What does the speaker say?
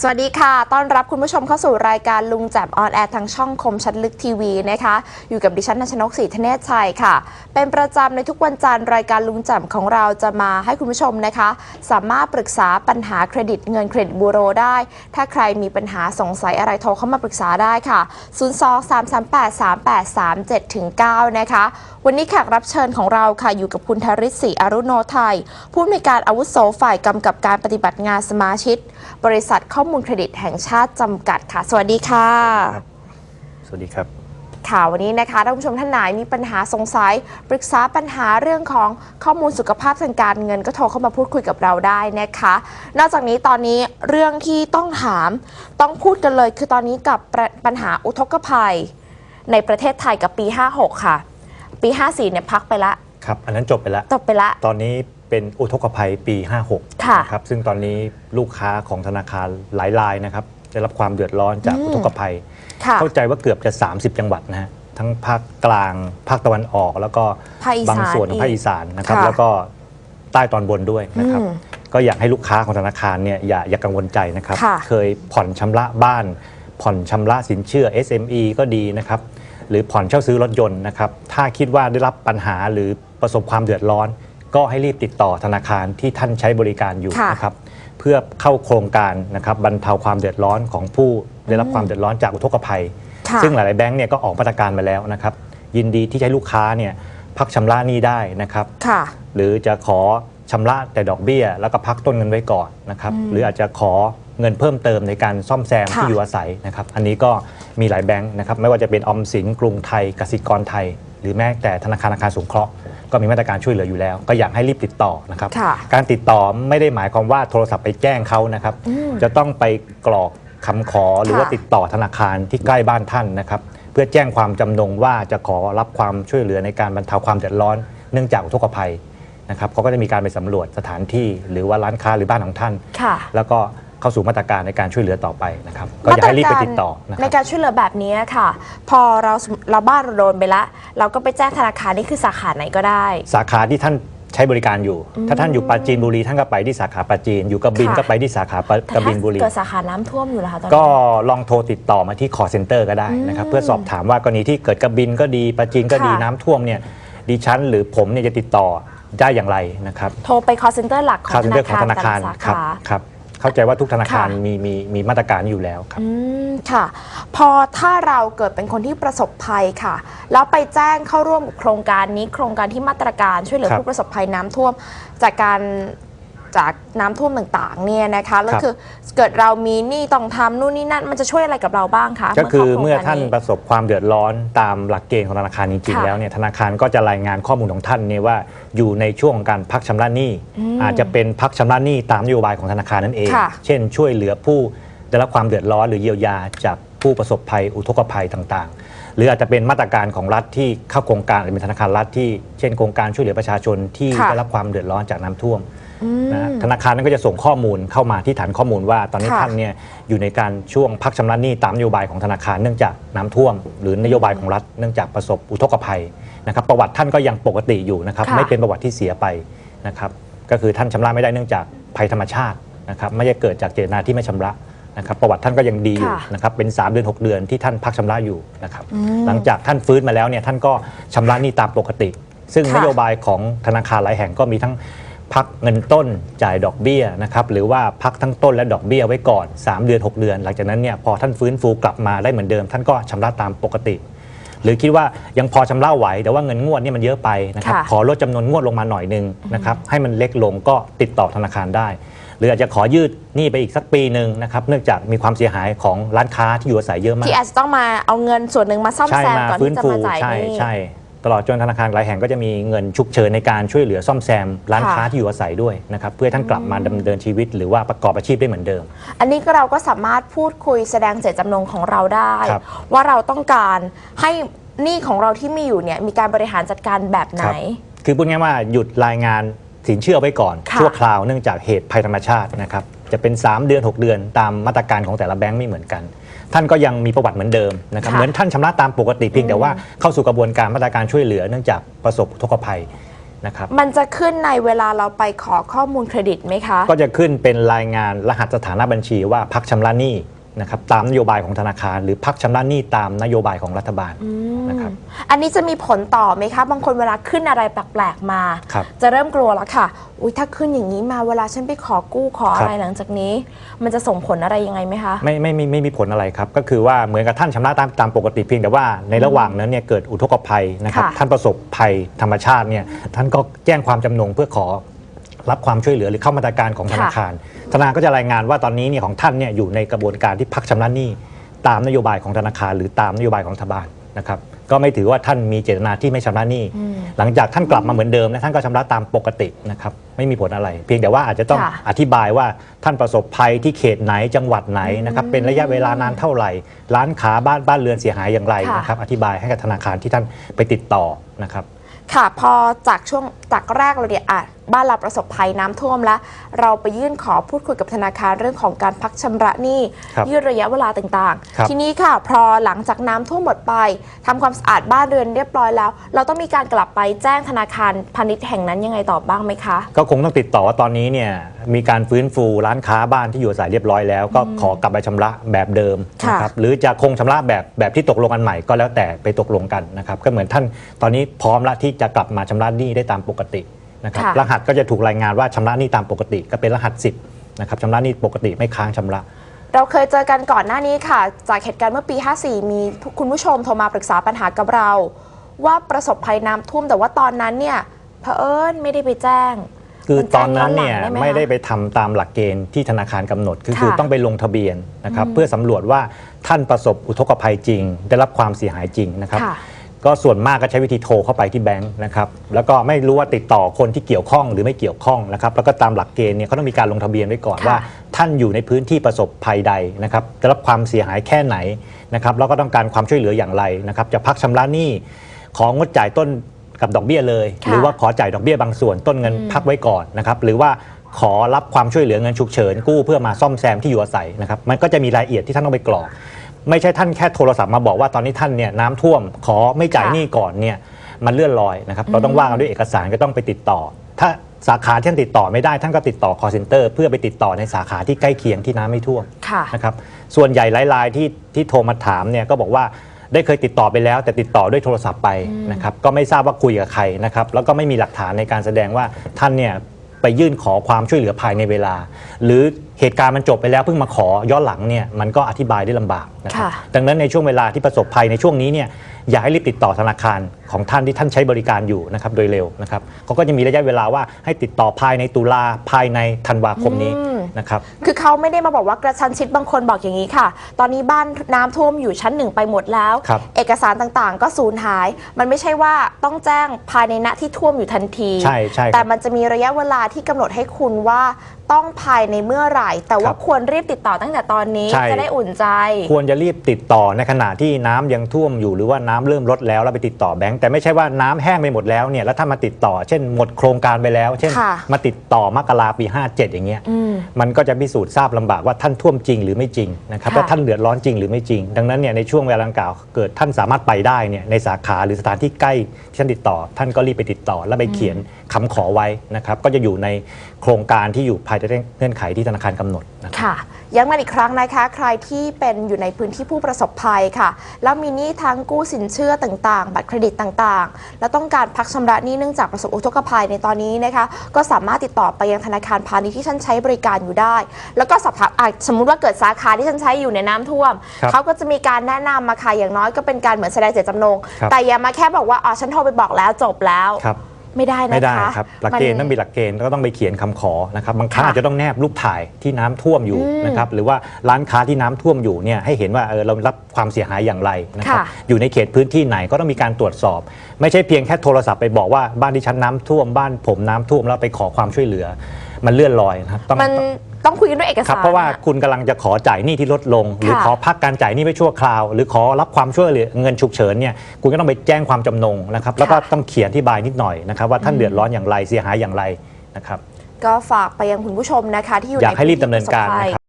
สวัสดีค่ะ ต้อนรับคุณผู้ชมเข้าสู่รายการลุงแจมออนแอร์ทางช่องคมชัดลึกทีวีนะคะ อยู่กับดิฉันนัชนกศรีธเนศชัยค่ะ เป็นประจำในทุกวันจันทร์รายการลุงแจมของเราจะมาให้คุณผู้ชมนะคะ สามารถปรึกษาปัญหาเครดิตเงินเครดิตบูโรได้ ถ้าใครมีปัญหาสงสัยอะไรโทรเข้ามาปรึกษาได้ค่ะ 0 2 3 3 8 3 8 3 7ถึง9นะคะ วันนี้แขกรับเชิญของเราค่ะ อยู่กับคุณธริศศรีอรุโนไทย ผู้อำนวยการอาวุโสฝ่ายกำกับการปฏิบัติงานสมาชิก บริษัทข้อมูลเครดิตแห่งชาติจำกัดค่ะ สวัสดีค่ะ สวัสดีครับค่ะวันนี้นะคะท่านผู้ชมท่านไหนมีปัญหาสงสัย ปรึกษาปัญหาเรื่องของข้อมูลสุขภาพทางการเงินก็โทรเข้ามาพูดคุยกับเราได้นะคะ นอกจากนี้ตอนนี้เรื่องที่ต้องถามต้องพูดกันเลย คือตอนนี้กับประปัญหาอุทกภัย ในประเทศไทยกับปี 56 ค่ะ ปี 54เนี่ยพักไปละครับ อันนั้นจบไปแล้วจบไปละ ตอนนี้ เป็นอุทกภัยปี 56 ค่ะ นะครับซึ่งตอนนี้ลูกค้าของธนาคารหลายรายนะครับได้รับความเดือดร้อนจากอืมอุทกภัย ค่ะ เข้าใจว่าเกือบจะ 30 จังหวัดนะฮะทั้งภาคกลางภาคตะวันออก แล้วก็ภาคอีสานบางส่วนของภาคอีกอีสานนะครับ ค่ะแล้วก็ใต้ตอนบนด้วยนะครับ อืมก็อยากให้ลูกค้าของธนาคารเนี่ยอย่าอย่ากังวลใจนะครับ ค่ะ เคยผ่อนชำระบ้าน ผ่อนชำระสินเชื่อ SME ก็ดีนะครับ หรือผ่อนเช่าซื้อรถยนต์นะครับ ถ้าคิดว่าได้รับปัญหาหรือประสบความเดือดร้อน ก็ให้รีบติดต่อธนาคารที่ท่านใช้บริการอยู่ค่ะนะครับเพื่อเข้าโครงการนะครับบรรเทาความเดือดร้อนของผู้ได้รับความเดือดร้อนจากอุทกภัย ค่ะซึ่งหลาย ๆ แบงก์เนี่ยก็ออกมาตรการมาแล้วนะครับยินดีที่จะให้ลูกค้าเนี่ยพักชำระหนี้ได้นะครับ ค่ะ หรือจะขอชำระแต่ดอกเบี้ย แล้วก็พักต้นเงินไว้ก่อนนะครับอืมหรืออาจจะขอเงินเพิ่มเติมในการซ่อมแซมค่ะที่อยู่อาศัยนะครับอันนี้ก็มีหลายแบงค์นะครับไม่ว่าจะเป็นออมสินกรุงไทยกสิกรไทย หรือแม้แต่ธนาคารอาคารสงเคราะห์ก็มีมาตรการช่วยเหลืออยู่แล้ว ก็อยากให้รีบติดต่อนะครับ ค่ะการติดต่อไม่ได้หมายความว่าโทรศัพท์ไปแจ้งเขานะครับ อืมจะต้องไปกรอกคำขอหรือว่าค่ะติดต่อธนาคารที่ใกล้บ้านท่านนะครับ เพื่อแจ้งความจำนงว่าจะขอรับความช่วยเหลือในการบรรเทาความเดือดร้อน เนื่องจากอุทกภัยนะครับเขาก็จะมีการไปสำรวจสถานที่ หรือว่าร้านค้าหรือบ้านของท่าน ค่ะ แล้วก็ เข้าสู่มาตรการในการช่วยเหลือต่อไปนะครับก็อยากให้รีบไปติดต่อนะคในรับ การช่วยเหลือแบบนี้ค่ะ พอเราเราบ้านเราโดนไปละเราก็ไปแจ้งธนาคารนี่คือสาขาไหนก็ได้ สาขาที่ท่านใช้บริการอยู่ ถ้าท่านอยู่ปราจีนบุรีท่านก็ไปที่สาขาปราจีน อยู่กระบินค่ะ ก็ไปที่สาขาปราแต่กระถ้าบินบุรี เกิดสาขาน้ำท่วมอยู่แล้วคะตอนนี้ ก็ลองโทรติดต่อมาที่ call center ก็ได้นะครับอืมเพื่อสอบถามว่ากรณีที่เกิดกระบินก็ดีปราจีนก็ดีค่ะ น้ำท่วมเนี่ยดิฉันหรือผมเนี่ยจะติดต่อได้อย่างไรนะครับ โทรไป call center หลักของคาธเซ็นนาเตอร์ขอคางรธนาคารแต่ละสาครับขาครับ เข้าใจว่าทุกธนาคารค่ะ มีมีมีมาตรการอยู่แล้วครับ อืมค่ะ พอถ้าเราเกิดเป็นคนที่ประสบภัยค่ะ แล้วไปแจ้งเข้าร่วมกับโครงการนี้ โครงการที่มาตรการช่วยเหลือครับ ผู้ประสบภัยน้ำท่วม จากการ จากน้ำท่วมต่างๆเนี่ยนะคะแล้วครับคือเกิดเรามีหนี้ต้องทำนู่นนี่นั่นมันจะช่วยอะไรกับเราบ้างคะก็คือข้โรงเมื่อการท่านประสบความเดือดร้อนตามหลักเกณฑ์ของธนาคารจริงค่ะๆแล้วเนี่ยธนาคารก็จะรายงานข้อมูลของท่านเนี่ยว่าอยู่ในช่วงของการพักชำระหนี้อืมอาจจะเป็นพักชำระหนี้ตามนโยบายของธนาคารนั่นเองค่ะเช่น ช่วยเหลือผู้ได้รับความเดือดร้อนหรือเยียวยาจากผู้ประสบภัยอุทกภัยต่างๆ หรืออาจจะเป็นมาตรการของรัฐที่เข้าโครงการหรือเป็นธนาคารรัฐที่เช่นโครงการช่วยเหลือประชาชนที่ค่ะได้รับความเดือดร้อนจากน้ำท่วมอืม นะฮะธนาคารนั้นก็จะส่งข้อมูลเข้ามาที่ฐานข้อมูลว่า ตอนนี้ค่ะ ท่านเนี่ยอยู่ในการช่วงพักชำระหนี้ตามนโยบายของธนาคารเนื่องจากน้ำท่วม หรือนโยบายของรัฐเนื่องจากประสบอุทกภัยนะครับประวัติท่านก็ยังปกติอยู่นะครับค่ะไม่เป็นประวัติที่เสียไปนะครับก็คือท่านชำระไม่ได้เนื่องจากภัยธรรมชาตินะครับไม่ได้เกิดจากเจตนาที่ไม่ชำระนะครับประวัติท่านก็ยังดีอยู่ค่ะ นะครับเป็น 3 เดือน 6 เดือนที่ท่านพักชำระอยู่นะครับอืมหลังจากท่านฟื้นมาแล้วเนี่ยท่านก็ชำระหนี้ตามปกติ ซึ่งค่ะ นโยบายของธนาคารหลายแห่งก็มีทั้ง พักเงินต้นจ่ายดอกเบี้ยนะครับหรือว่าพักทั้งต้นและดอกเบี้ยไว้ก่อน 3 เดือน 6 เดือน หลังจากนั้นเนี่ยพอท่านฟื้นฟูกลับมาได้เหมือนเดิม ท่านก็ชำระตามปกติ หรือคิดว่ายังพอชำระไหวแต่ว่าเงินงวดเนี่ยมันเยอะไปนะครับค่ะขอลดจำนวนงวดลงมาหน่อยหนึงนะครับให้มันเล็กลงก็ติดต่อธนาคารได้ หรืออาจจะขอยืดหนี้ไปอีกสักปีหนึ่งนะครับเนื่องจากมีความเสียหายของร้านค้าที่อยู่อาศัยเยอะมากที่อาจจะต้องมาเอาเงินส่วนหนึ่งมาซ่อมใช่แซมมาก่อนฟื้นที่จะฟูมาจ่ายหใช่นี้ใช่ ตลอดจนธนาคารหลายแห่งก็จะมีเงินฉุกเฉินในการช่วยเหลือซ่อมแซมร้านค่ะค้าที่อยู่อาศัยด้วยนะครับเพื่อให้ท่านกลับมาดำเนินชีวิต หรือว่าประกอบอาชีพได้เหมือนเดิม อันนี้ก็เราก็สามารถพูดคุยแสดงเจตจำนงของเราได้ ครับว่าเราต้องการให้หนี้ของเราที่มีอยู่เนี่ยมีการบริหารจัดการแบบไหน ครับ คือพูดง่ายๆว่าหยุดรายงานสินเชื่อไว้ก่อน ค่ะ ชั่วคราวเนื่องจากเหตุภัยธรรมชาตินะครับจะเป็น 3 เดือน 6 เดือนตามมาตรการของแต่ละแบงก์ไม่เหมือนกัน ท่านก็ยังมีประวัติเหมือนเดิมนะครับค่ะเหมือนท่านชำระตามปกติเพียงแต่ว่าเข้าสู่กระบวนการมาตรการช่วยเหลือเนื่องจากประสบอุทกภัยนะครับ มันจะขึ้นในเวลาเราไปขอข้อมูลเครดิตไหมคะ ก็จะขึ้นเป็นรายงานรหัสสถานะบัญชีว่าพักชำระหนี้นะครับตามนโยบายของธนาคาร หรือพักชำระหนี้ตามนโยบายของรัฐบาล นะครับ อันนี้จะมีผลต่อไหมคะ บางคนเวลาขึ้นอะไรแปลกๆมา ครับจะเริ่มกลัวแล้วค่ะ อุ้ยถ้าขึ้นอย่างนี้มาเวลาฉันไปขอกู้ขออะไรครับหลังจากนี้ มันจะส่งผลอะไรยังไงไหมคะ ไม่ไม่ไม่ไม่มีผลอะไรครับ ก็คือว่าเหมือนกับท่านชำระตามตามปกติเพียงแต่ว่าในระหว่างนั้นเนี่ยเกิดอุทกภัยนะครับ ค่ะ ท่านประสบภัยธรรมชาติเนี่ยท่านก็แจ้งความจำนงเพื่อขอรับความช่วยเหลือหรือเข้ามาตรการของธนาคาร ธนาคารก็จะรายงานว่าตอนนี้เนี่ยของท่านเนี่ยอยู่ในกระบวนการที่พักชำระหนี้ตามนโยบายของธนาคาร หรือตามนโยบายของรัฐบาลนะครับ ก็ไม่ถือว่าท่านมีเจตนาที่ไม่ชำระหนี้ หลังจากท่านกลับมาเหมือนเดิมนะท่านก็ชำระตามปกตินะครับไม่มีผลอะไร เพียงแต่ว่าอาจจะต้องค่ะ อธิบายว่าท่านประสบภัยที่เขตไหนจังหวัดไหนนะครับเป็นระยะเวลานานเท่าไหร่ ร้านค้าบ้านบ้านเรือนเสียหายอย่างไรค่ะนะครับอธิบายให้กับธนาคารที่ท่านไปติดต่อนะครับ ค่ะพอจากช่วงจากแรกเราเนี่ยอะบ้านเราประสบภัยน้ำท่วมแล้ว เราไปยื่นขอพูดคุยกับธนาคารเรื่องของการพักชำระหนี้ครับยืดระยะเวลาต่างครับๆทีนี้ค่ะพอหลังจากน้ำท่วมหมดไปทำความสะอาดบ้านเรือนเรียบร้อยแล้ว เราต้องมีการกลับไปแจ้งธนาคารพาณิชย์แห่งนั้นยังไงต่อบ้างไหมคะ ก็คงต้องติดต่อว่าตอนนี้เนี่ย มีการฟื้นฟูร้านค้าบ้านที่อยู่อาศัยเรียบร้อยแล้ว ก็ขอกลับไปชำระแบบเดิมค่ะนะครับหรือจะคงชำระแบบแบบที่ตกลงกันใหม่ก็แล้วแต่ไปตกลงกันนะครับก็เหมือนท่านตอนนี้พร้อมแล้วที่จะกลับมาชำระหนี้ได้ตามปกตินะครับค่ะรหัสก็จะถูกรายงานว่าชำระหนี้ตามปกติ ก็เป็นรหัส 10นะครับชำระหนี้ปกติไม่ค้างชำระเราเคยเจอกันก่อนหน้านี้ค่ะ จากเหตุการณ์เมื่อปี 54 มีคุณผู้ชมโทรมาปรึกษาปัญหากับเรา ว่าประสบภัยน้ำท่วมแต่ว่าตอนนั้นเนี่ยเผอิญไม่ได้ไปแจ้ง คือมันตแจ้อนงนั้นเนี่ยย้อนหลังได้ไหมคะไม่ได้ไปทำตามหลักเกณฑ์ที่ธนาคารกำหนดคือค่ะคือต้องไปลงทะเบียนนะครับเพื่อสำรวจว่าท่านประสบอุทกภัยจริง ได้รับความเสียหายจริงนะครับ ค่ะ ก็ส่วนมากก็ใช้วิธีโทรเข้าไปที่แบงค์นะครับ แล้วก็ไม่รู้ว่าติดต่อคนที่เกี่ยวข้องหรือไม่เกี่ยวข้องนะครับ แล้วก็ตามหลักเกณฑ์เนี่ยเขาต้องมีการลงทะเบียนไว้ก่อนค่ะ ว่า ท่านอยู่ในพื้นที่ประสบภัยใดนะครับได้รับความเสียหายแค่ไหนนะครับ แล้วก็ต้องการความช่วยเหลืออย่างไรนะครับ จะพักชำระหนี้ของงดจ่ายต้น กับดอกเบี้ยเลยค่ะหรือว่าขอจ่ายดอกเบี้ยบางส่วนต้นเงินพักไว้ก่อนนะครับหรือว่าขอรับความช่วยเหลือเงินฉุกเฉินกู้เพื่อมาซ่อมแซมที่อยู่อาศัยนะครับมันก็จะมีรายละเอียดที่ท่านต้องไปกรอก ไม่ใช่ท่านแค่โทรศัพท์มาบอกว่าตอนนี้ท่านเนี่ยน้ำท่วมขอไม่จ่ายค่ะหนี้ก่อนเนี่ยมันเลื่อนลอยนะครับเราต้องว่ากันด้วยเอกสารก็ต้องไปติดต่อ ถ้าสาขาที่ท่านติดต่อไม่ได้ท่านก็ติดต่อ call center เพื่อไปติดต่อในสาขาที่ใกล้เคียงที่น้ำไม่ท่วมค่ะนะครับส่วนใหญ่หลายๆที่ที่โทรมาถามเนี่ยก็บอกว่า ได้เคยติดต่อไปแล้ว แต่ติดต่อด้วยโทรศัพท์ไปนะครับก็ไม่ทราบว่าคุยกับใครนะครับแล้วก็ไม่มีหลักฐานในการแสดงว่าท่านเนี่ยไปยื่นขอความช่วยเหลือภายในเวลา หรือเหตุการณ์มันจบไปแล้วเพิ่งมาขอย้อนหลังเนี่ยมันก็อธิบายได้ลำบากนะครับค่ะดังนั้นในช่วงเวลาที่ประสบภัยในช่วงนี้เนี่ยอย่าให้รีบติดต่อธนาคารของท่านที่ท่านใช้บริการอยู่นะครับโดยเร็วนะครับเขาก็จะมีระยะเวลาว่าให้ติดต่อภายในตุลาภายในธันวาคมนี้ นะครับ คือเขาไม่ได้มาบอกว่ากระชั้นชิดบางคนบอกอย่างนี้ค่ะ ตอนนี้บ้านน้ำท่วมอยู่ชั้นหนึ่งไปหมดแล้ว ครับเอกสารต่างๆ ก็สูญหาย มันไม่ใช่ว่าต้องแจ้งภายในณที่ท่วมอยู่ทันที ใช่ใช่ครับ แต่มันจะมีระยะเวลาที่กำหนดให้คุณว่า ต้องภายในเมื่อไหร่ แต่ว่าครับควรรีบติดต่อตั้งแต่ตอนนี้ ใช่ จะได้อุ่นใจ ควรจะรีบติดต่อในขณะที่น้ำยังท่วมอยู่หรือว่าน้ำเริ่มลดแล้วแล้วไปติดต่อแบงก์แต่ไม่ใช่ว่าน้ำแห้งไปหมดแล้วเนี่ยแล้วถ้ามาติดต่อ เช่นหมดโครงการไปแล้ว เช่น ค่ะ มาติดต่อมกราปี 57 อย่างเงี้ยมันก็จะพิสูจน์ทราบลำบากว่าท่านท่วมจริงหรือไม่จริงนะครับค่ะ ว่าท่านเดือดร้อนจริงหรือไม่จริง ดังนั้นเนี่ยในช่วงเวลาดังกล่าวเกิดท่านสามารถไปได้เนี่ยในสาขาหรือสถานที่ใกล้ที่ท่านติดต่อ ท่านก็รีบไปติดต่อแล้วไปเขียนคำขอไว้นะครับก็จะอยู่ในโครงการที่อยู่ภายใต้เงื่อนไขที่ธนาคารกำหนดนะครับค่ะย้ำกันอีกครั้งนะคะ ใครที่เป็นอยู่ในพื้นที่ผู้ประสบภัยค่ะ แล้วมีหนี้ทั้งกู้สินเชื่อต่างๆ บัตรเครดิตต่างๆ แล้วต้องการพักชำระหนี้เนื่องจากประสบอุทกภัยในตอนนี้นะคะ ก็สามารถติดต่อไปยังธนาคารพาณิชย์ที่ท่านใช้บริการอยู่ได้ แล้วก็สอบถามอะสมมุติว่าเกิดสาขาที่ท่านใช้อยู่ในน้ำท่วมครับเขาก็จะมีการแนะนำมาค่ะอย่างน้อยก็เป็นการเหมือนแสดงเจตจำนงครับแต่อย่ามาแค่บอกว่าอ๋อฉันโทรไปบอกแล้วจบแล้วครับ ไม่ได้นะคะไม่ได้ครับหลักเกณฑ์มัต้องมีหลักเกณฑ์ก็ต้องไปเขียนคำขอนะครับบางครั้งค่ะอาจจะต้องแนบรูปถ่ายที่น้ำท่วมอยู่นะครับหรือว่าร้านค้าที่น้ำท่วมอยู่เนี่ยให้เห็นว่าเออเรารับความเสียหายอย่างไรนะครับค่ะอยู่ในเขตพื้นที่ไหนก็ต้องมีการตรวจสอบ ไม่ใช่เพียงแค่โทรศัพท์ไปบอกว่าบ้านที่ชั้นน้ำท่วมบ้านผมน้ำท่วมแล้วไปขอความช่วยเหลือ มันเลื่อนลอยนะครับต้องมัน ต้องคุยกันด้วยเอกคสารรับเพราะว่าอคุณกำลังจะขอจ่ายหนี้ที่ลดลง หรือค่ะขอพักการจ่ายหนี้ไปชั่วคราว หรือขอรับความช่วยเหลือเงินฉุกเฉินเนี่ยคุณก็ต้องไปแจ้งความจำนงนะครับแล้วก็ค่ะต้องเขียนอธิบายนิดหน่อยนะครับว่าท่านเดือดร้อนอย่างไรเสียหายอย่างไรนะครับก็ฝากไปยังคุณผู้ชมนะคะที่อยู่อยากในให้รีบพื้ดำเนินการที่ประสบภัยนะครับ